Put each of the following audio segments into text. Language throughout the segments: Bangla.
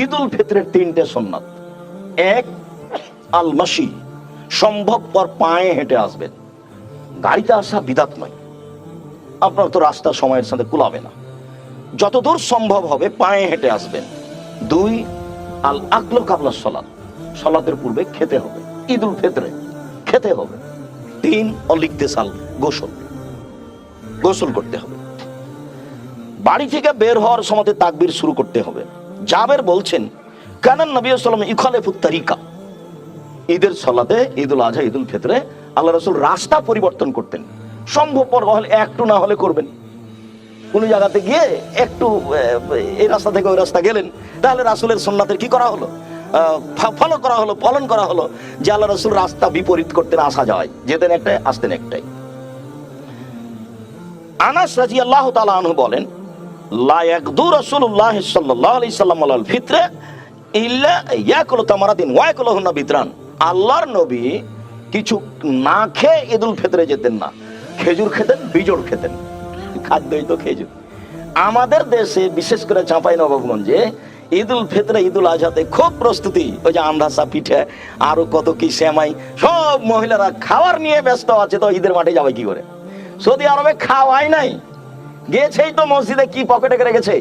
ঈদ উল ফিতরের তিনটে সোননাথ এক আল মাসি সম্ভবপর পায়ে হেঁটে আসবেন। গাড়িতে আসা বিদাত নয়। আপনার তো রাস্তা সময়ের সাথে কুলাবে না। যতদূর সম্ভব হবে পায়ে হেঁটে আসবেন। দুই আল আকলো কাবলা সলাদ সলাদের পূর্বে খেতে হবে। ঈদ উল ফিতরে খেতে হবে। তিন অলিখতে সাল গোসল। গোসল করতে হবে। বাড়ি থেকে বের হওয়ার সময় তাকবির শুরু করতে হবে। জাবের বলছেন, কানান নবী সাল্লাম ইখালেফুত তারিকা। ঈদের সলাতে, ঈদুল আজহা, ঈদুল ফিতরে আল্লাহ রসুল রাস্তা পরিবর্তন করতেন। সম্ভবপর হলে একটু না হলে করবেন। কোন জায়গাতে গিয়ে একটু এই রাস্তা থেকে ওই রাস্তা গেলেন। তাহলে রাসুলের সন্ন্যাতের কি করা হলো? ফলো করা হলো, পালন করা হলো যে আল্লাহ রসুল রাস্তা বিপরীত করতেন, আসা যাওয়ায়। যেতেন একটাই আসতেন একটাই আনাস রাজি আল্লাহ তালা বলেন লা ইয়াকদু রাসূলুল্লাহ সাল্লাল্লাহু আলাইহি সাল্লাম আলাল ফিতরে ইল্লা ইয়াকুলু তামারাতিন ওয়া ইয়াকুলুহুন্না বিতরান। আল্লাহর নবী কিছু না খেয়ে ঈদুল ফিতরে যেতেন না। খেজুর খেতেন, বিজোড় খেতেন। খাদ্যই তো খেজুর। আমাদের দেশে, বিশেষ করে চাঁপাই নবাবগঞ্জে ঈদুল ফিতরে, ঈদুল আজহাতে খুব প্রস্তুতি। ওই যে আমরাসা পিঠে, আরও কত কি সেমাই, সব মহিলারা খাবার নিয়ে ব্যস্ত আছে, তো ঈদের মাঠে যাবে কি করে? সৌদি আরবে খাওয়াই নাই। গেছেই তো মসজিদে কি পকেটে করে গেছে?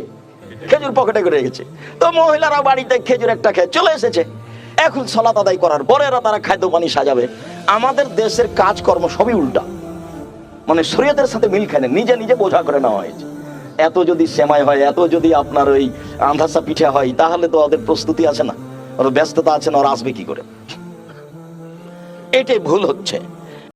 খেজুর পকেটে করে রেখেছে তো মহিলারা বাড়িতে খেজুর একটা খেয়ে চলে এসেছে। এখন সলাত আদায় করার পরে এরা তারা খাদ্য পানি সাজাবে। আমাদের দেশের কাজকর্ম সবই উল্টা। মানে শরীয়তের সাথে মিল খায় না, নিজে নিজে বোঝা করে নেওয়া হয়েছে। এত যদি সেমাই হয়, এত যদি আপনার ওই আন্ধাসা পিঠে হয়, তাহলে তো ওদের প্রস্তুতি আছে না। ওর ব্যস্ততা আছে না, ওরা আসবে কি করে? এটাই ভুল হচ্ছে।